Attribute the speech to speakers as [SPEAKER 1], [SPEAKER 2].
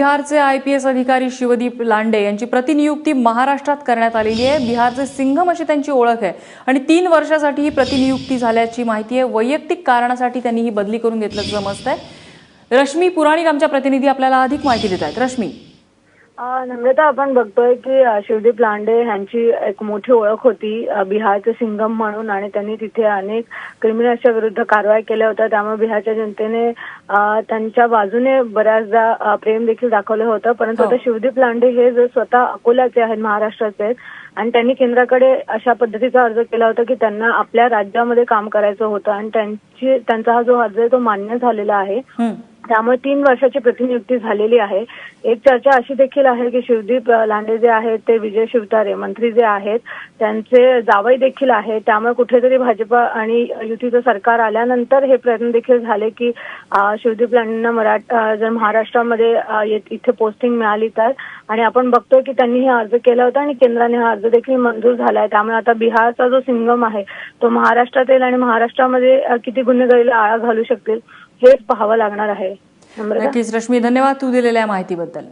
[SPEAKER 1] बिहारचे I P S अधिकारी शिवदीप लांडे यांची प्रतिनियुक्ती महाराष्ट्रात करण्यात आलेली आहे. बिहारचे सिंघम अशी त्यांची ओळख आहे. आणि तीन वर्षासाठी ही प्रतिनियुक्ती झाल्याची माहिती आहे. वैयक्तिक कारणासाठी त्यांनी ही बदली करून घेतल्याचं समजतंय. रश्मी पुराणिक आमच्या प्रतिनिधी आपल्याला अधिक माहिती देत आहेत. रश्मी.
[SPEAKER 2] नम्रता आपण बघतोय की शिवदीप लांडे यांची एक मोठी ओळख होती बिहारचे सिंगम म्हणून आणि त्यांनी तिथे अनेक क्रिमिनल्सच्या विरुद्ध कारवाई केल्या होत्या त्यामुळे बिहारच्या जनतेने त्यांच्या बाजूने बऱ्याचदा प्रेम देखील दाखवलं होतं परंतु
[SPEAKER 1] हो.
[SPEAKER 2] आता शिवदीप लांडे हे जे स्वतः अकोल्याचे आहेत महाराष्ट्राचे आहेत आणि त्यांनी केंद्राकडे अशा पद्धतीचा अर्ज केला होता की त्यांना आपल्या राज्यामध्ये काम करायचं होतं आणि त्यांची त्यांचा हा जो अर्ज आहे तो मान्य झालेला आहे. त्यामुळे तीन वर्षाची प्रतिनियुक्ती झालेली आहे. एक चर्चा अशी देखील आहे की शिवदीप लांडे जे आहेत ते विजय शिवतारे मंत्री जे आहेत त्यांचे जावई देखील आहेत त्यामुळे कुठेतरी भाजपा आणि युतीचं सरकार आल्यानंतर हे प्रयत्न देखील झाले की शिवदीप लांडेंना मराठ जर महाराष्ट्रामध्ये इथे पोस्टिंग मिळाली तर. आणि आपण बघतोय की त्यांनी हे अर्ज केला होता आणि केंद्राने हा अर्ज देखील मंजूर झाला आहे त्यामुळे आता बिहारचा जो सिंगम आहे तो महाराष्ट्रात येईल आणि महाराष्ट्रामध्ये किती गुन्हेगारीला आळा घालू शकतील? हेच पाहावं लागणार आहे.
[SPEAKER 1] नक्कीच रश्मी धन्यवाद तू दिलेल्या माहितीबद्दल.